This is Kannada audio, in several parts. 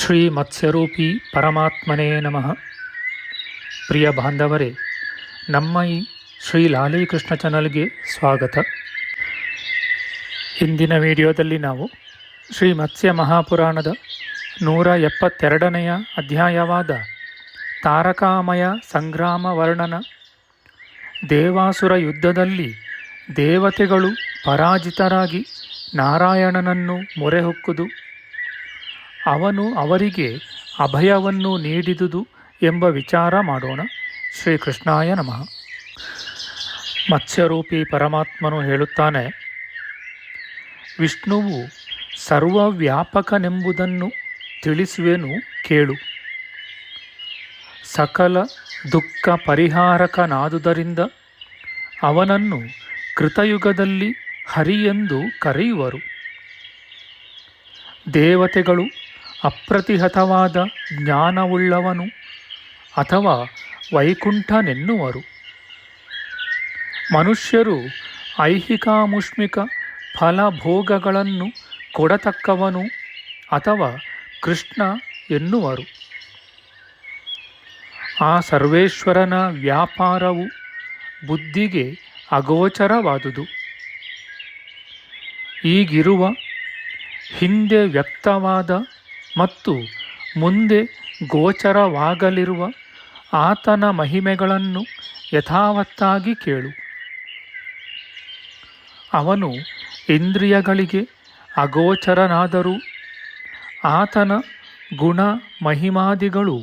ಶ್ರೀ ಮತ್ಸ್ಯರೂಪಿ ಪರಮಾತ್ಮನೇ ನಮಃ. ಪ್ರಿಯ ಬಾಂಧವರೇ, ನಮ್ಮ ಈ ಶ್ರೀ ಲಾಲೀಕೃಷ್ಣ ಚಾನಲ್ಗೆ ಸ್ವಾಗತ. ಇಂದಿನ ವಿಡಿಯೋದಲ್ಲಿ ನಾವು ಶ್ರೀ ಮತ್ಸ್ಯ ಮಹಾಪುರಾಣದ ನೂರ ಎಪ್ಪತ್ತೆರಡನೆಯ ಅಧ್ಯಾಯವಾದ ತಾರಕಾಮಯ ಸಂಗ್ರಾಮ ವರ್ಣನ ದೇವಾಸುರ ಯುದ್ಧದಲ್ಲಿ ದೇವತೆಗಳು ಪರಾಜಿತರಾಗಿ ನಾರಾಯಣನನ್ನು ಮೊರೆಹೊಕ್ಕುದು ಅವನು ಅವರಿಗೆ ಅಭಯವನ್ನು ನೀಡಿದುದು ಎಂಬ ವಿಚಾರ ಮಾಡೋಣ. ಶ್ರೀಕೃಷ್ಣಾಯ ನಮಃ. ಮತ್ಸ್ಯರೂಪಿ ಪರಮಾತ್ಮನು ಹೇಳುತ್ತಾನೆ, ವಿಷ್ಣುವು ಸರ್ವವ್ಯಾಪಕನೆಂಬುದನ್ನು ತಿಳಿಸುವೆನು ಕೇಳು. ಸಕಲ ದುಃಖ ಪರಿಹಾರಕನಾದುದರಿಂದ ಅವನನ್ನು ಕೃತಯುಗದಲ್ಲಿ ಹರಿಯೆಂದು ಕರೆಯುವರು. ದೇವತೆಗಳು ಅಪ್ರತಿಹತವಾದ ಜ್ಞಾನವುಳ್ಳವನು ಅಥವಾ ವೈಕುಂಠನೆನ್ನುವರು. ಮನುಷ್ಯರು ಐಹಿಕಾಮುಷ್ಮಿಕ ಫಲಭೋಗಗಳನ್ನು ಕೊಡತಕ್ಕವನು ಅಥವಾ ಕೃಷ್ಣ ಎನ್ನುವರು. ಆ ಸರ್ವೇಶ್ವರನ ವ್ಯಾಪಾರವು ಬುದ್ಧಿಗೆ ಅಗೋಚರವಾದುದು. ಈಗಿರುವ ಹಿಂದೆ ವ್ಯಕ್ತವಾದ ಮತ್ತು ಮುಂದೆ ಗೋಚರವಾಗಲಿರುವ ಆತನ ಮಹಿಮೆಗಳನ್ನು ಯಥಾವತ್ತಾಗಿ ಕೇಳು. ಅವನು ಇಂದ್ರಿಯಗಳಿಗೆ ಅಗೋಚರನಾದರೂ ಆತನ ಗುಣ ಮಹಿಮಾದಿಗಳು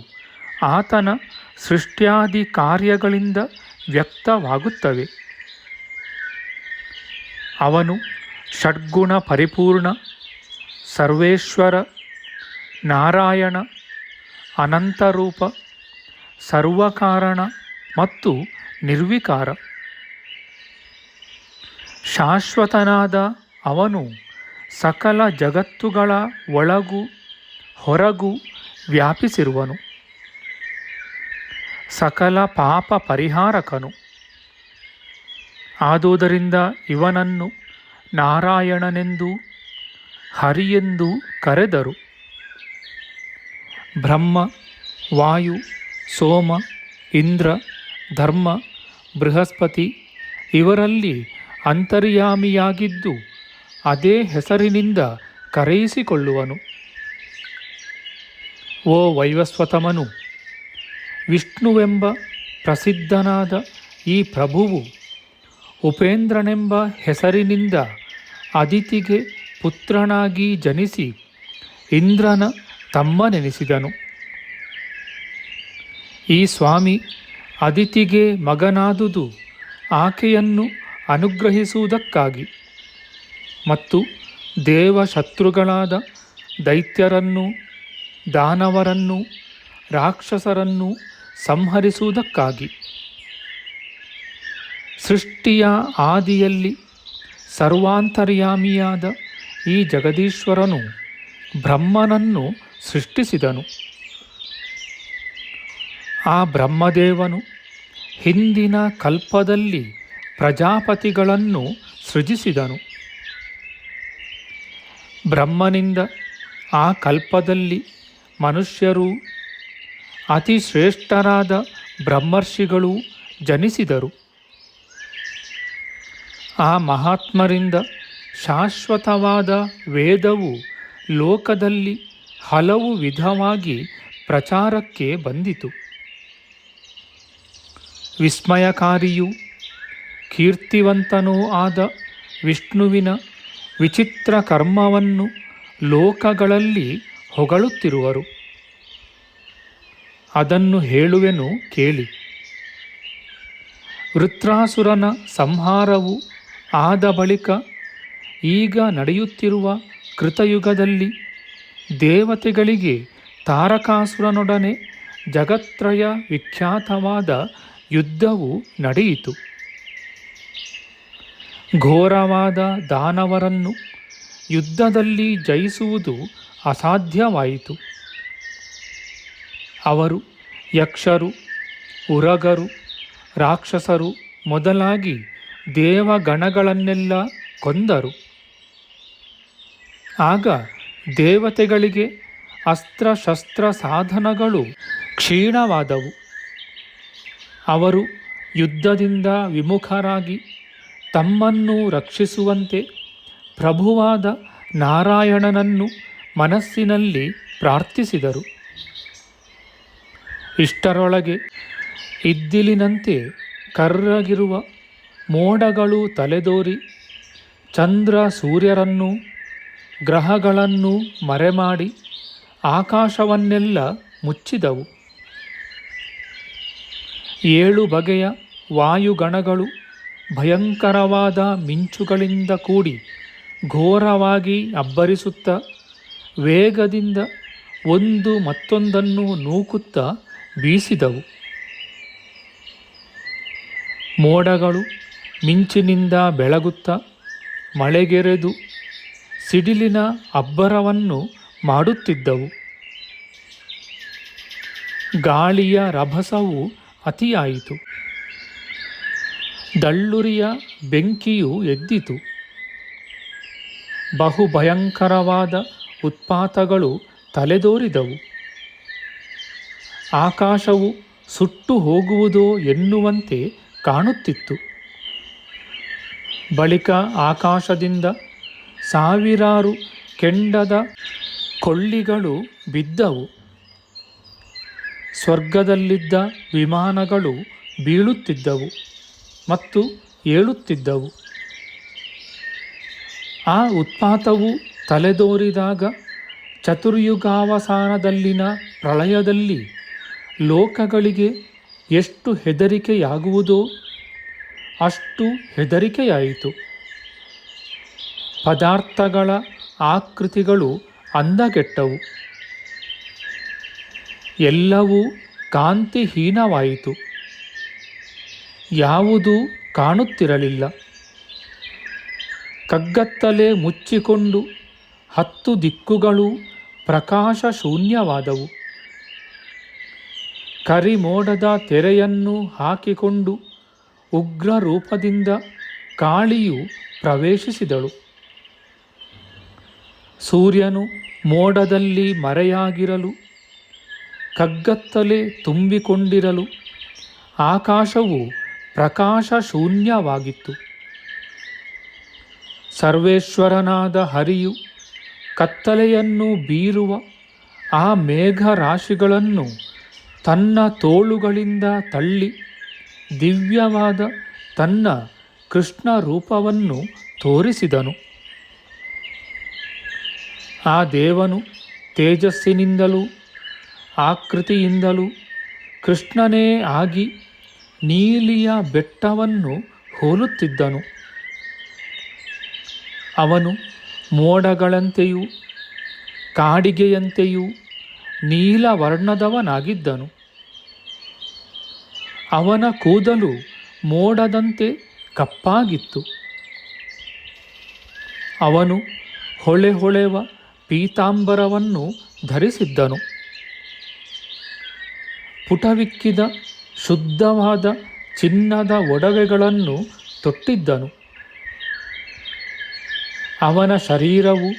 ಆತನ ಸೃಷ್ಟ್ಯಾದಿ ಕಾರ್ಯಗಳಿಂದ ವ್ಯಕ್ತವಾಗುತ್ತವೆ. ಅವನು ಷಡ್ಗುಣ ಪರಿಪೂರ್ಣ, ಸರ್ವೇಶ್ವರ ನಾರಾಯಣ, ಅನಂತರೂಪ, ಸರ್ವಕಾರಣ ಮತ್ತು ನಿರ್ವಿಕಾರ. ಶಾಶ್ವತನಾದ ಅವನು ಸಕಲ ಜಗತ್ತುಗಳ ಒಳಗೂ, ಹೊರಗೂ ವ್ಯಾಪಿಸಿರುವನು. ಸಕಲ ಪಾಪ ಪರಿಹಾರಕನು. ಆದುದರಿಂದ ಇವನನ್ನು ನಾರಾಯಣನೆಂದು, ಹರಿಯೆಂದು ಕರೆದರು. ಬ್ರಹ್ಮ, ವಾಯು, ಸೋಮ, ಇಂದ್ರ, ಧರ್ಮ, ಬೃಹಸ್ಪತಿ ಇವರಲ್ಲಿ ಅಂತರ್ಯಾಮಿಯಾಗಿದ್ದು ಅದೇ ಹೆಸರಿನಿಂದ ಕರೆಯಿಸಿಕೊಳ್ಳುವನು. ಓ ವೈವಸ್ವತಮನು, ವಿಷ್ಣುವೆಂಬ ಪ್ರಸಿದ್ಧನಾದ ಈ ಪ್ರಭುವು ಉಪೇಂದ್ರನೆಂಬ ಹೆಸರಿನಿಂದ ಅದಿತಿಗೆ ಪುತ್ರನಾಗಿ ಜನಿಸಿ ಇಂದ್ರನ ತಮ್ಮನೆನಿಸಿದನು ಈ ಸ್ವಾಮಿ ಅದಿತಿಗೆ ಮಗನಾದುದು ಆಕೆಯನ್ನು ಅನುಗ್ರಹಿಸುವುದಕ್ಕಾಗಿ ಮತ್ತು ದೇವಶತ್ರುಗಳಾದ ದೈತ್ಯರನ್ನು, ದಾನವರನ್ನು, ರಾಕ್ಷಸರನ್ನು ಸಂಹರಿಸುವುದಕ್ಕಾಗಿ ಸೃಷ್ಟಿಯ ಆದಿಯಲ್ಲಿ ಸರ್ವಾಂತರ್ಯಾಮಿಯಾದ ಈ ಜಗದೀಶ್ವರನು ಬ್ರಹ್ಮನನ್ನು ಸೃಷ್ಟಿಸಿದನು. ಆ ಬ್ರಹ್ಮದೇವನು ಹಿಂದಿನ ಕಲ್ಪದಲ್ಲಿ ಪ್ರಜಾಪತಿಗಳನ್ನು ಸೃಜಿಸಿದನು. ಬ್ರಹ್ಮನಿಂದ ಆ ಕಲ್ಪದಲ್ಲಿ ಮನುಷ್ಯರು ಅತಿ ಶ್ರೇಷ್ಠರಾದ ಬ್ರಹ್ಮರ್ಷಿಗಳು ಜನಿಸಿದರು. ಆ ಮಹಾತ್ಮರಿಂದ ಶಾಶ್ವತವಾದ ವೇದವು ಲೋಕದಲ್ಲಿ ಹಲವು ವಿಧವಾಗಿ ಪ್ರಚಾರಕ್ಕೆ ಬಂದಿತು. ವಿಸ್ಮಯಕಾರಿಯೂ, ಕೀರ್ತಿವಂತನೂ ಆದ ವಿಷ್ಣುವಿನ ವಿಚಿತ್ರ ಕರ್ಮವನ್ನು ಲೋಕಗಳಲ್ಲಿ ಹೊಗಳುತ್ತಿರುವರು. ಅದನ್ನು ಹೇಳುವೆನು ಕೇಳಿ. ವೃತ್ರಾಸುರನ ಸಂಹಾರವು ಆದ ಬಳಿಕ ಈಗ ನಡೆಯುತ್ತಿರುವ ಕೃತಯುಗದಲ್ಲಿ ದೇವತೆಗಳಿಗೆ ತಾರಕಾಸುರನೊಡನೆ ಜಗತ್ರಯ ವಿಖ್ಯಾತವಾದ ಯುದ್ಧವು ನಡೆಯಿತು. ಘೋರವಾದ ದಾನವರನ್ನು ಯುದ್ಧದಲ್ಲಿ ಜಯಿಸುವುದು ಅಸಾಧ್ಯವಾಯಿತು. ಅವರು ಯಕ್ಷರು, ಉರಗರು, ರಾಕ್ಷಸರು ಮೊದಲಾಗಿ ದೇವಗಣಗಳನ್ನೆಲ್ಲ ಕೊಂದರು. ಆಗ ದೇವತೆಗಳಿಗೆ ಅಸ್ತ್ರಶಸ್ತ್ರ ಸಾಧನಗಳು ಕ್ಷೀಣವಾದವು. ಅವರು ಯುದ್ಧದಿಂದ ವಿಮುಖರಾಗಿ ತಮ್ಮನ್ನು ರಕ್ಷಿಸುವಂತೆ ಪ್ರಭುವಾದ ನಾರಾಯಣನನ್ನು ಮನಸ್ಸಿನಲ್ಲಿ ಪ್ರಾರ್ಥಿಸಿದರು. ಇಷ್ಟರೊಳಗೆ ಇದ್ದಿಲಿನಂತೆ ಕರ್ರಗಿರುವ ಮೋಡಗಳು ತಲೆದೋರಿ ಚಂದ್ರ ಸೂರ್ಯರನ್ನು ಗ್ರಹಗಳನ್ನು ಮರೆಮಾಡಿ ಆಕಾಶವನ್ನೆಲ್ಲ ಮುಚ್ಚಿದವು. ಏಳು ಬಗೆಯ ವಾಯುಗಣಗಳು ಭಯಂಕರವಾದ ಮಿಂಚುಗಳಿಂದ ಕೂಡಿ ಘೋರವಾಗಿ ಅಬ್ಬರಿಸುತ್ತ ವೇಗದಿಂದ ಒಂದು ಮತ್ತೊಂದನ್ನು ನೂಕುತ್ತಾ ಬೀಸಿದವು. ಮೋಡಗಳು ಮಿಂಚಿನಿಂದ ಬೆಳಗುತ್ತ ಮಳೆಗೆರೆದು ಸಿಡಿಲಿನ ಅಬ್ಬರವನ್ನು ಮಾಡುತ್ತಿದ್ದವು. ಗಾಳಿಯ ರಭಸವು ಅತಿಯಾಯಿತು. ದಳ್ಳುರಿಯ ಬೆಂಕಿಯು ಎದ್ದಿತು. ಬಹು ಭಯಂಕರವಾದ ಉತ್ಪಾತಗಳು ತಲೆದೋರಿದವು. ಆಕಾಶವು ಸುಟ್ಟು ಹೋಗುವುದೋ ಎನ್ನುವಂತೆ ಕಾಣುತ್ತಿತ್ತು. ಬಳಿಕ ಆಕಾಶದಿಂದ ಸಾವಿರಾರು ಕೆಂಡದ ಕೊಳ್ಳಿಗಳು ಬಿದ್ದವು. ಸ್ವರ್ಗದಲ್ಲಿದ್ದ ವಿಮಾನಗಳು ಬೀಳುತ್ತಿದ್ದವು ಮತ್ತು ಏಳುತ್ತಿದ್ದವು. ಆ ಉತ್ಪಾತವು ತಲೆದೋರಿದಾಗ ಚತುರ್ಯುಗಾವಸಾನದಲ್ಲಿನ ಪ್ರಳಯದಲ್ಲಿ ಲೋಕಗಳಿಗೆ ಎಷ್ಟು ಹೆದರಿಕೆಯಾಗುವುದೋ ಅಷ್ಟು ಹೆದರಿಕೆಯಾಯಿತು. ಪದಾರ್ಥಗಳ ಆಕೃತಿಗಳು ಅಂದಗೆಟ್ಟವು. ಎಲ್ಲವೂ ಕಾಂತಿಹೀನವಾಯಿತು. ಯಾವುದೂ ಕಾಣುತ್ತಿರಲಿಲ್ಲ. ಕಗ್ಗತ್ತಲೆ ಮುಚ್ಚಿಕೊಂಡು ಹತ್ತು ದಿಕ್ಕುಗಳು ಪ್ರಕಾಶ ಶೂನ್ಯವಾದವು ಕರಿಮೋಡದ ತೆರೆಯನ್ನು ಹಾಕಿಕೊಂಡು ಉಗ್ರ ರೂಪದಿಂದ ಕಾಳಿಯು ಪ್ರವೇಶಿಸಿದಳು. ಸೂರ್ಯನು ಮೋಡದಲ್ಲಿ ಮರೆಯಾಗಿರಲು, ಕಗ್ಗತ್ತಲೆ ತುಂಬಿಕೊಂಡಿರಲು, ಆಕಾಶವು ಪ್ರಕಾಶ ಶೂನ್ಯವಾಗಿತ್ತು ಸರ್ವೇಶ್ವರನಾದ ಹರಿಯು ಕತ್ತಲೆಯನ್ನು ಬೀರುವ ಆ ಮೇಘರಾಶಿಗಳನ್ನು ತನ್ನ ತೋಳುಗಳಿಂದ ತಳ್ಳಿ, ದಿವ್ಯವಾದ ತನ್ನ ಕೃಷ್ಣ ರೂಪವನ್ನು ತೋರಿಸಿದನು. ಆ ದೇವನು ತೇಜಸ್ಸಿನಿಂದಲೂ, ಆಕೃತಿಯಿಂದಲೂ ಕೃಷ್ಣನೇ ಆಗಿ ನೀಲಿಯ ಬೆಟ್ಟವನ್ನು ಹೋಲುತ್ತಿದ್ದನು. ಅವನು ಮೋಡಗಳಂತೆಯೂ, ಕಾಡಿಗೆಯಂತೆಯೂ ನೀಲವರ್ಣದವನಾಗಿದ್ದನು. ಅವನ ಕೂದಲು ಮೋಡದಂತೆ ಕಪ್ಪಾಗಿತ್ತು. ಅವನು ಹೊಳೆ ಹೊಳೆವ ಪೀತಾಂಬರವನ್ನು ಧರಿಸಿದ್ದನು. ಪುಟವಿಕ್ಕಿದ ಶುದ್ಧವಾದ ಚಿನ್ನದ ಒಡವೆಗಳನ್ನು ತೊಟ್ಟಿದ್ದನು. ಅವನ ಶರೀರವು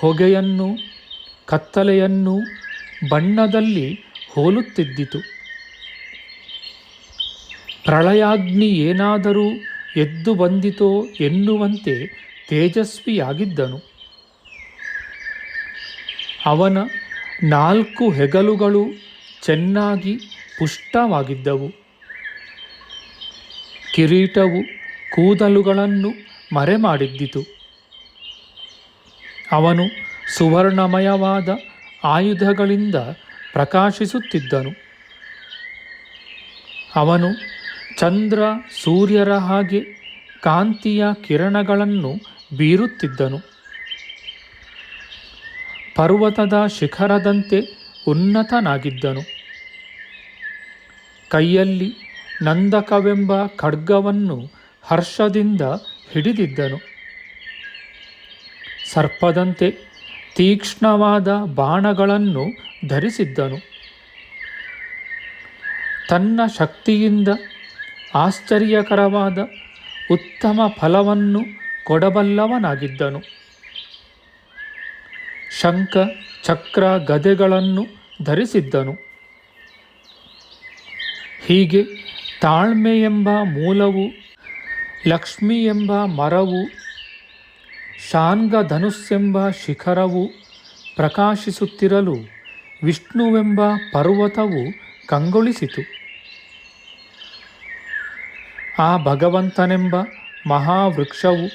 ಹೊಗೆಯನ್ನು ಕತ್ತಲೆಯನ್ನು ಬಣ್ಣದಲ್ಲಿ ಹೋಲುತ್ತಿದ್ದಿತು. ಪ್ರಳಯಾಗ್ನಿ ಏನಾದರೂ ಎದ್ದು ಬಂದಿತೋ ಎನ್ನುವಂತೆ ತೇಜಸ್ವಿಯಾಗಿದ್ದನು. ಅವನ ನಾಲ್ಕು ಹೆಗಲುಗಳು ಚೆನ್ನಾಗಿ ಪುಷ್ಟವಾಗಿದ್ದವು. ಕಿರೀಟವು ಕೂದಲುಗಳನ್ನು ಮರೆಮಾಡಿದ್ದಿತು. ಅವನು ಸುವರ್ಣಮಯವಾದ ಆಯುಧಗಳಿಂದ ಪ್ರಕಾಶಿಸುತ್ತಿದ್ದನು. ಅವನು ಚಂದ್ರ, ಸೂರ್ಯರ ಹಾಗೆ ಕಾಂತಿಯ ಕಿರಣಗಳನ್ನು ಬೀರುತ್ತಿದ್ದನು. ಪರ್ವತದ ಶಿಖರದಂತೆ ಉನ್ನತನಾಗಿದ್ದನು. ಕೈಯಲ್ಲಿ ನಂದಕವೆಂಬ ಖಡ್ಗವನ್ನು ಹರ್ಷದಿಂದ ಹಿಡಿದಿದ್ದನು. ಸರ್ಪದಂತೆ ತೀಕ್ಷ್ಣವಾದ ಬಾಣಗಳನ್ನು ಧರಿಸಿದ್ದನು. ತನ್ನ ಶಕ್ತಿಯಿಂದ ಆಶ್ಚರ್ಯಕರವಾದ ಉತ್ತಮ ಫಲವನ್ನು ಕೊಡಬಲ್ಲವನಾಗಿದ್ದನು. ಶಂಖ ಚಕ್ರ ಗದೆಗಳನ್ನು ಧರಿಸಿದ್ದನು. ಹೀಗೆ ತಾಳ್ಮೆ ಎಂಬ ಮೂಲವು ಲಕ್ಷ್ಮಿ ಎಂಬ ಮರವು ಶಾನ್ಗ ಧನುಸ್ಸೆಂಬ ಶಿಖರವು ಪ್ರಕಾಶಿಸುತ್ತಿರಲು ವಿಷ್ಣುವೆಂಬ ಪರ್ವತವು ಕಂಗೊಳಿಸಿತು. ಆ ಭಗವಂತನೆಂಬ ಮಹಾವೃಕ್ಷವು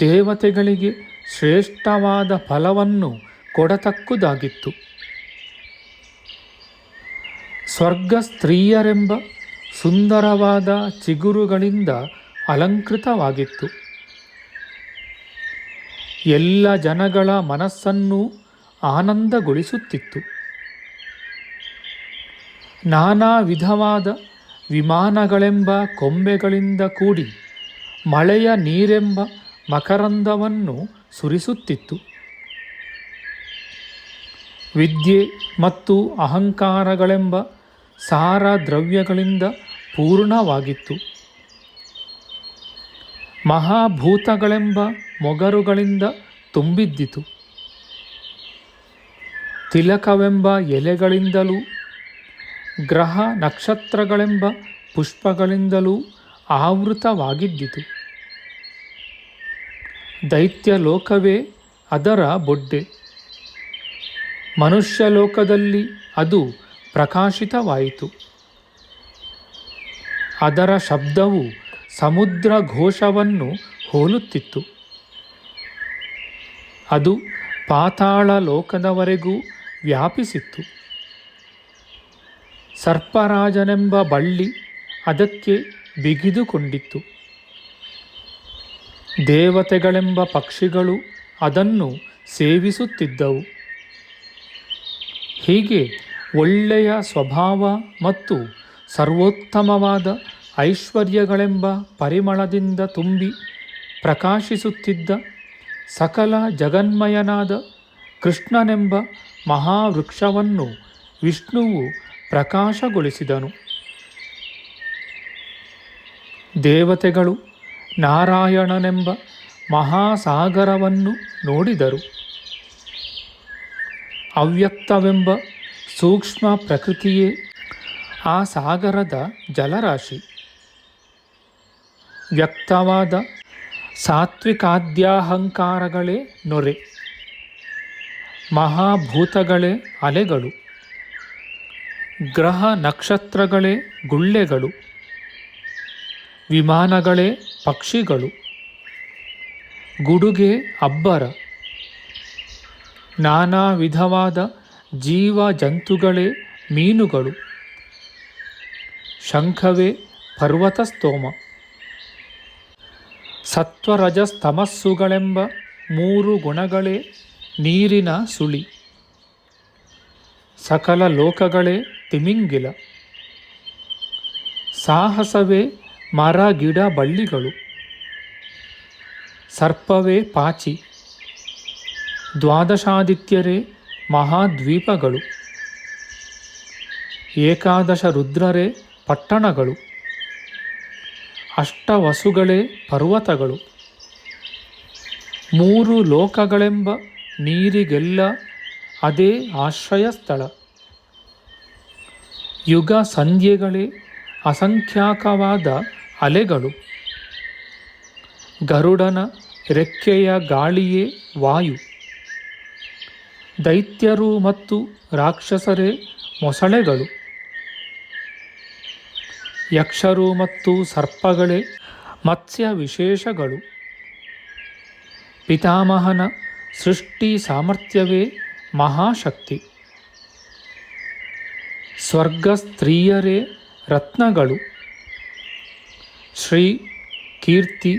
ದೇವತೆಗಳಿಗೆ ಶ್ರೇಷ್ಠವಾದ ಫಲವನ್ನು ಕೊಡತಕ್ಕುದಾಗಿತ್ತು. ಸ್ವರ್ಗ ಸ್ತ್ರೀಯರೆಂಬ ಸುಂದರವಾದ ಚಿಗುರುಗಳಿಂದ ಅಲಂಕೃತವಾಗಿತ್ತು. ಎಲ್ಲ ಜನಗಳ ಮನಸ್ಸನ್ನು ಆನಂದಗೊಳಿಸುತ್ತಿತ್ತು. ನಾನಾ ವಿಧವಾದ ವಿಮಾನಗಳೆಂಬ ಕೊಂಬೆಗಳಿಂದ ಕೂಡಿ ಮಳೆಯ ನೀರೆಂಬ ಮಕರಂದವನ್ನು ಸುರಿಸುತ್ತಿತ್ತು. ವಿದ್ಯೆ ಮತ್ತು ಅಹಂಕಾರಗಳೆಂಬ ಸಾರ ದ್ರವ್ಯಗಳಿಂದ ಪೂರ್ಣವಾಗಿತ್ತು. ಮಹಾಭೂತಗಳೆಂಬ ಮೊಗರುಗಳಿಂದ ತುಂಬಿದ್ದಿತು. ತಿಲಕವೆಂಬ ಎಲೆಗಳಿಂದಲೂ, ಗ್ರಹ ನಕ್ಷತ್ರಗಳೆಂಬ ಪುಷ್ಪಗಳಿಂದಲೂ ಆವೃತವಾಗಿದ್ದಿತು. ದೈತ್ಯ ಲೋಕವೇ ಅದರ ಬೊಡ್ಡೆ. ಮನುಷ್ಯ ಲೋಕದಲ್ಲಿ ಅದು ಪ್ರಕಾಶಿತವಾಯಿತು. ಅದರ ಶಬ್ದವು ಸಮುದ್ರ ಘೋಷವನ್ನು ಹೋಲುತ್ತಿತ್ತು. ಅದು ಪಾತಾಳ ಲೋಕದವರೆಗೂ ವ್ಯಾಪಿಸಿತ್ತು. ಸರ್ಪರಾಜನೆಂಬ ಬಳ್ಳಿ ಅದಕ್ಕೆ ಬಿಗಿದುಕೊಂಡಿತ್ತು. ದೇವತೆಗಳೆಂಬ ಪಕ್ಷಿಗಳು ಅದನ್ನು ಸೇವಿಸುತ್ತಿದ್ದವು. ಹೀಗೆ ಒಳ್ಳೆಯ ಸ್ವಭಾವ ಮತ್ತು ಸರ್ವೋತ್ತಮವಾದ ಐಶ್ವರ್ಯಗಳೆಂಬ ಪರಿಮಳದಿಂದ ತುಂಬಿ ಪ್ರಕಾಶಿಸುತ್ತಿದ್ದ ಸಕಲ ಜಗನ್ಮಯನಾದ ಕೃಷ್ಣನೆಂಬ ಮಹಾವೃಕ್ಷವನ್ನು ವಿಷ್ಣುವು ಪ್ರಕಾಶಗೊಳಿಸಿದನು. ದೇವತೆಗಳು ನಾರಾಯಣನೆಂಬ ಮಹಾಸಾಗರವನ್ನು ನೋಡಿದರು. ಅವ್ಯಕ್ತವೆಂಬ ಸೂಕ್ಷ್ಮ ಪ್ರಕೃತಿಯೇ ಆ ಸಾಗರದ ಜಲರಾಶಿ. ವ್ಯಕ್ತವಾದ ಸಾತ್ವಿಕಾದ್ಯಾಹಂಕಾರಗಳೇ ನೊರೆ. ಮಹಾಭೂತಗಳೇ ಅಲೆಗಳು. ಗ್ರಹ ನಕ್ಷತ್ರಗಳೇ ಗುಳ್ಳೆಗಳು. ವಿಮಾನಗಳೇ ಪಕ್ಷಿಗಳು. ಗುಡುಗೆ ಅಬ್ಬರ. ನಾನಾ ವಿಧವಾದ ಜೀವ ಜಂತುಗಳೇ ಮೀನುಗಳು. ಶಂಖವೇ ಪರ್ವತ ಸ್ತೋಮ. ಸತ್ವರಜಸ್ತಮಸ್ಸುಗಳೆಂಬ ಮೂರು ಗುಣಗಳೇ ನೀರಿನ ಸುಳಿ. ಸಕಲ ಲೋಕಗಳೇ ತಿಮಿಂಗಿಲ. ಸಾಹಸವೇ ಮರ ಗಿಡ ಬಳ್ಳಿಗಳು. ಸರ್ಪವೇ ಪಾಚಿ. ದ್ವಾದಶಾದಿತ್ಯರೇ ಮಹಾದ್ವೀಪಗಳು. ಏಕಾದಶ ರುದ್ರರೇ ಪಟ್ಟಣಗಳು. ಅಷ್ಟವಸುಗಳೇ ಪರ್ವತಗಳು. ಮೂರು ಲೋಕಗಳೆಂಬ ನೀರಿಗೆಲ್ಲ ಅದೇ ಆಶ್ರಯ ಸ್ಥಳ ಯುಗ ಸಂಧ್ಯೆಗಳೇ ಅಸಂಖ್ಯಾಕವಾದ ಅಲೆಗಳು. ಗರುಡನ ರೆಕ್ಕೆಯ ಗಾಳಿಯೇ ವಾಯು. ದೈತ್ಯರು ಮತ್ತು ರಾಕ್ಷಸರೇ ಮೊಸಳೆಗಳು. ಯಕ್ಷರು ಮತ್ತು ಸರ್ಪಗಳೇ ಮತ್ಸ್ಯ ವಿಶೇಷಗಳು ಪಿತಾಮಹನ ಸೃಷ್ಟಿ ಸಾಮರ್ಥ್ಯವೇ ಮಹಾಶಕ್ತಿ. ಸ್ವರ್ಗ ಸ್ತ್ರೀಯರೇ ರತ್ನಗಳು. ಶ್ರೀ ಕೀರ್ತಿ,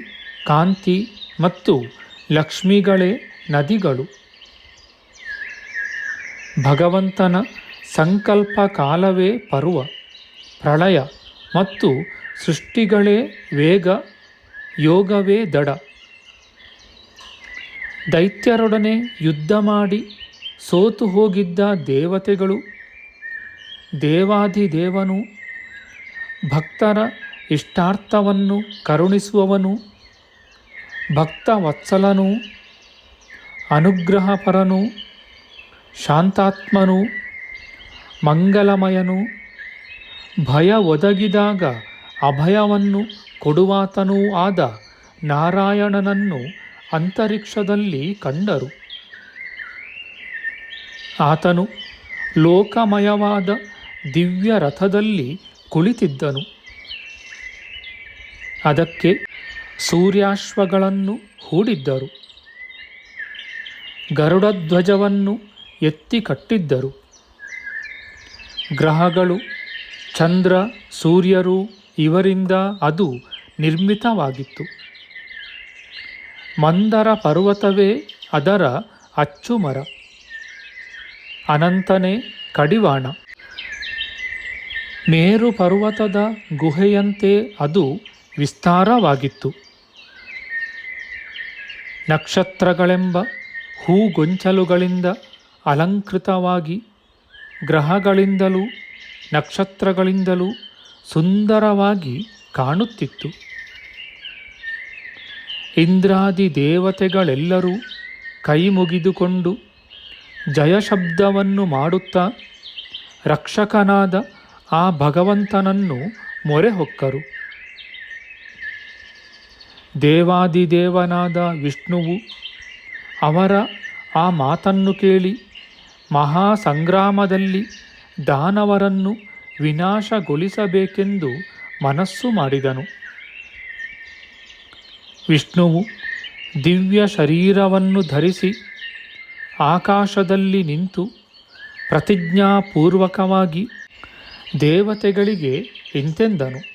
ಕಾಂತಿ ಮತ್ತು ಲಕ್ಷ್ಮಿಗಳೇ ನದಿಗಳು. ಭಗವಂತನ ಸಂಕಲ್ಪ ಕಾಲವೇ ಪರ್ವ, ಪ್ರಳಯ ಮತ್ತು ಸೃಷ್ಟಿಗಳೇ ವೇಗ, ಯೋಗವೇ ದಡ. ದೈತ್ಯರೊಡನೆ ಯುದ್ಧ ಮಾಡಿ ಸೋತು ಹೋಗಿದ್ದ ದೇವತೆಗಳು ದೇವಾಧಿದೇವನು ಭಕ್ತರ ಇಷ್ಟಾರ್ಥವನ್ನು ಕರುಣಿಸುವವನು, ಭಕ್ತವತ್ಸಲನು, ಅನುಗ್ರಹಪರನು, ಶಾಂತಾತ್ಮನು, ಮಂಗಲಮಯನು ಭಯ ಒದಗಿದಾಗ ಅಭಯವನ್ನು ಕೊಡುವಾತನೂ ಆದ ನಾರಾಯಣನನ್ನು ಅಂತರಿಕ್ಷದಲ್ಲಿ ಕಂಡರು. ಆತನು ಲೋಕಮಯವಾದ ದಿವ್ಯ ರಥದಲ್ಲಿ ಕುಳಿತಿದ್ದನು. ಅದಕ್ಕೆ ಸೂರ್ಯಾಶ್ವಗಳನ್ನು ಹೂಡಿದ್ದರು. ಗರುಡಧ್ವಜವನ್ನು ಎತ್ತಿ ಕಟ್ಟಿದ್ದರು. ಗ್ರಹಗಳು, ಚಂದ್ರ, ಸೂರ್ಯರು ಇವರಿಂದ ಅದು ನಿರ್ಮಿತವಾಗಿತ್ತು. ಮಂದರ ಪರ್ವತವೇ ಅದರ ಅಚ್ಚುಮರ. ಅನಂತನೇ ಕಡಿವಾಣ. ಮೇರು ಪರ್ವತದ ಗುಹೆಯಂತೆ ಅದು ವಿಸ್ತಾರವಾಗಿತ್ತು. ನಕ್ಷತ್ರಗಳೆಂಬ ಹೂಗೊಂಚಲುಗಳಿಂದ ಅಲಂಕೃತವಾಗಿ ಗ್ರಹಗಳಿಂದಲೂ ನಕ್ಷತ್ರಗಳಿಂದಲೂ ಸುಂದರವಾಗಿ ಕಾಣುತ್ತಿತ್ತು. ಇಂದ್ರಾದಿ ದೇವತೆಗಳೆಲ್ಲರೂ ಕೈ ಮುಗಿದುಕೊಂಡು ಜಯಶಬ್ದವನ್ನು ಮಾಡುತ್ತಾ ರಕ್ಷಕನಾದ ಆ ಭಗವಂತನನ್ನು ಮೊರೆ ಹೊಕ್ಕರು. ದೇವಾದಿದೇವನಾದ ವಿಷ್ಣುವು ಅವರ ಆ ಮಾತನ್ನು ಕೇಳಿ ಮಹಾಸಂಗ್ರಾಮದಲ್ಲಿ ದಾನವರನ್ನು ವಿನಾಶಗೊಳಿಸಬೇಕೆಂದು ಮನಸ್ಸು ಮಾಡಿದನು. ವಿಷ್ಣುವು ದಿವ್ಯ ಶರೀರವನ್ನು ಧರಿಸಿ ಆಕಾಶದಲ್ಲಿ ನಿಂತು ಪ್ರತಿಜ್ಞಾಪೂರ್ವಕವಾಗಿ ದೇವತೆಗಳಿಗೆ ಇಂತೆಂದನು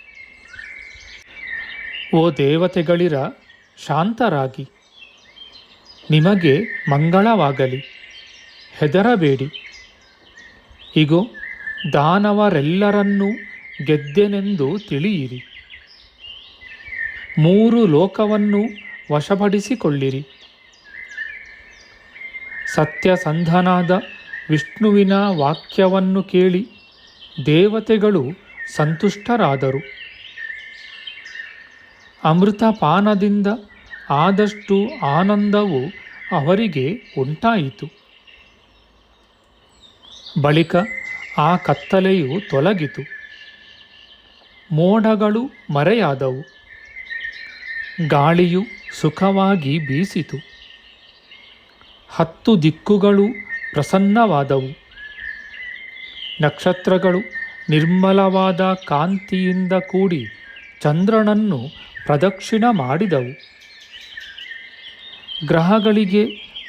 ಓ ದೇವತೆಗಳಿರ ಶಾಂತರಾಗಿ. ನಿಮಗೆ ಮಂಗಳವಾಗಲಿ, ಹೆದರಬೇಡಿ. ಇಗೋ, ದಾನವರೆಲ್ಲರನ್ನೂ ಗೆದ್ದೆನೆಂದು ತಿಳಿಯಿರಿ. ಮೂರು ಲೋಕವನ್ನು ವಶಪಡಿಸಿಕೊಳ್ಳಿರಿ. ಸತ್ಯಸಂಧನಾದ ವಿಷ್ಣುವಿನ ವಾಕ್ಯವನ್ನು ಕೇಳಿ ದೇವತೆಗಳು ಸಂತುಷ್ಟರಾದರು. ಅಮೃತಪಾನದಿಂದ ಆದಷ್ಟು ಆನಂದವು ಅವರಿಗೆ ಉಂಟಾಯಿತು. ಬಳಿಕ ಆ ಕತ್ತಲೆಯು ತೊಲಗಿತು. ಮೋಡಗಳು ಮರೆಯಾದವು. ಗಾಳಿಯು ಸುಖವಾಗಿ ಬೀಸಿತು. ಹತ್ತು ದಿಕ್ಕುಗಳು ಪ್ರಸನ್ನವಾದವು. ನಕ್ಷತ್ರಗಳು ನಿರ್ಮಲವಾದ ಕಾಂತಿಯಿಂದ ಕೂಡಿ ಚಂದ್ರನನ್ನು ಪ್ರದಕ್ಷಿಣ ಮಾಡಿದವು. ಗ್ರಹಗಳಿಗೆ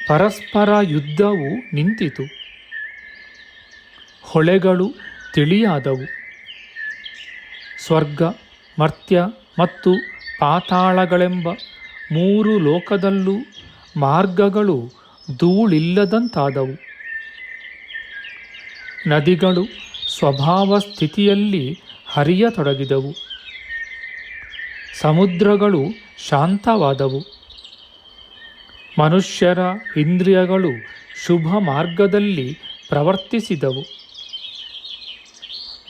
ಪರಸ್ಪರ ಯುದ್ಧವು ನಿಂತಿತು. ಹೊಳೆಗಳು ತಿಳಿಯಾದವು. ಸ್ವರ್ಗ, ಮರ್ತ್ಯ ಮತ್ತು ಪಾತಾಳಗಳೆಂಬ ಮೂರು ಲೋಕದಲ್ಲೂ ಮಾರ್ಗಗಳು ಧೂಳಿಲ್ಲದಂತಾದವು. ನದಿಗಳು ಸ್ವಭಾವ ಸ್ಥಿತಿಯಲ್ಲಿ ಹರಿಯತೊಡಗಿದವು. ಸಮುದ್ರಗಳು ಶಾಂತವಾದವು. ಮನುಷ್ಯರ ಇಂದ್ರಿಯಗಳು ಶುಭ ಮಾರ್ಗದಲ್ಲಿ ಪ್ರವರ್ತಿಸಿದವು.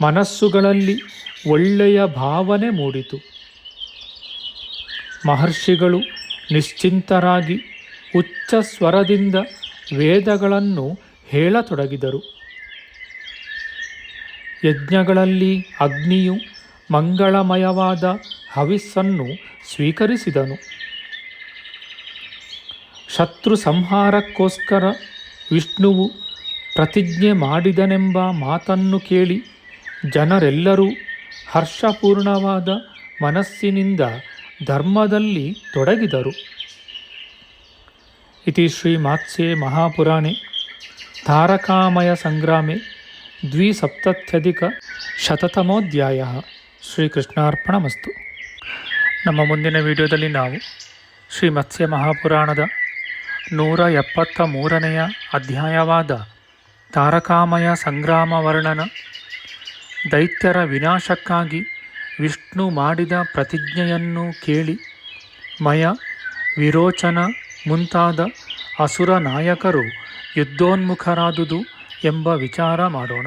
ಮನಸ್ಸುಗಳಲ್ಲಿ ಒಳ್ಳೆಯ ಭಾವನೆ ಮೂಡಿತು. ಮಹರ್ಷಿಗಳು ನಿಶ್ಚಿಂತರಾಗಿ ಉಚ್ಚ ಸ್ವರದಿಂದ ವೇದಗಳನ್ನು ಹೇಳತೊಡಗಿದರು. ಯಜ್ಞಗಳಲ್ಲಿ ಅಗ್ನಿಯು ಮಂಗಳಮಯವಾದ ಹವಿಸ್ಸನ್ನು ಸ್ವೀಕರಿಸಿದನು. ಶತ್ರು ಸಂಹಾರಕ್ಕೋಸ್ಕರ ವಿಷ್ಣುವು ಪ್ರತಿಜ್ಞೆ ಮಾಡಿದನೆಂಬ ಮಾತನ್ನು ಕೇಳಿ ಜನರೆಲ್ಲರೂ ಹರ್ಷಪೂರ್ಣವಾದ ಮನಸ್ಸಿನಿಂದ ಧರ್ಮದಲ್ಲಿ ತೊಡಗಿದರು. ಇತಿ ಶ್ರೀಮಾತ್ಸ್ಯೆ ಮಹಾಪುರಾಣೆ, ತಾರಕಾಮಯ ಸಂಗ್ರಾಮೆ, ದ್ವಿಸಪ್ತತ್ಯಧಿಕ ಶತತಮೋಧ್ಯಾಯ. ಶ್ರೀಕೃಷ್ಣಾರ್ಪಣಮಸ್ತು. ನಮ್ಮ ಮುಂದಿನ ವಿಡಿಯೋದಲ್ಲಿ ನಾವು ಶ್ರೀ ಮತ್ಸ್ಯ ಮಹಾಪುರಾಣದ ನೂರ ಎಪ್ಪತ್ತ ಮೂರನೆಯ ಅಧ್ಯಾಯವಾದ ತಾರಕಾಮಯ ಸಂಗ್ರಾಮ ವರ್ಣನ ದೈತ್ಯರ ವಿನಾಶಕ್ಕಾಗಿ ವಿಷ್ಣು ಮಾಡಿದ ಪ್ರತಿಜ್ಞೆಯನ್ನು ಕೇಳಿ ಮಯ ವಿರೋಚನ ಮುಂತಾದ ಅಸುರ ನಾಯಕರು ಯುದ್ಧೋನ್ಮುಖರಾದುದು ಎಂಬ ವಿಚಾರ ಮಾಡೋಣ.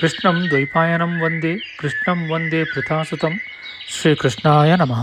ಕೃಷ್ಣಂ ದ್ವೈಪಾಯನಂ ವಂದೇ ಕೃಷ್ಣಂ ವಂದೇ ಪೃಥಾಸುತಂ ಶ್ರೀಕೃಷ್ಣಾಯ ನಮಃ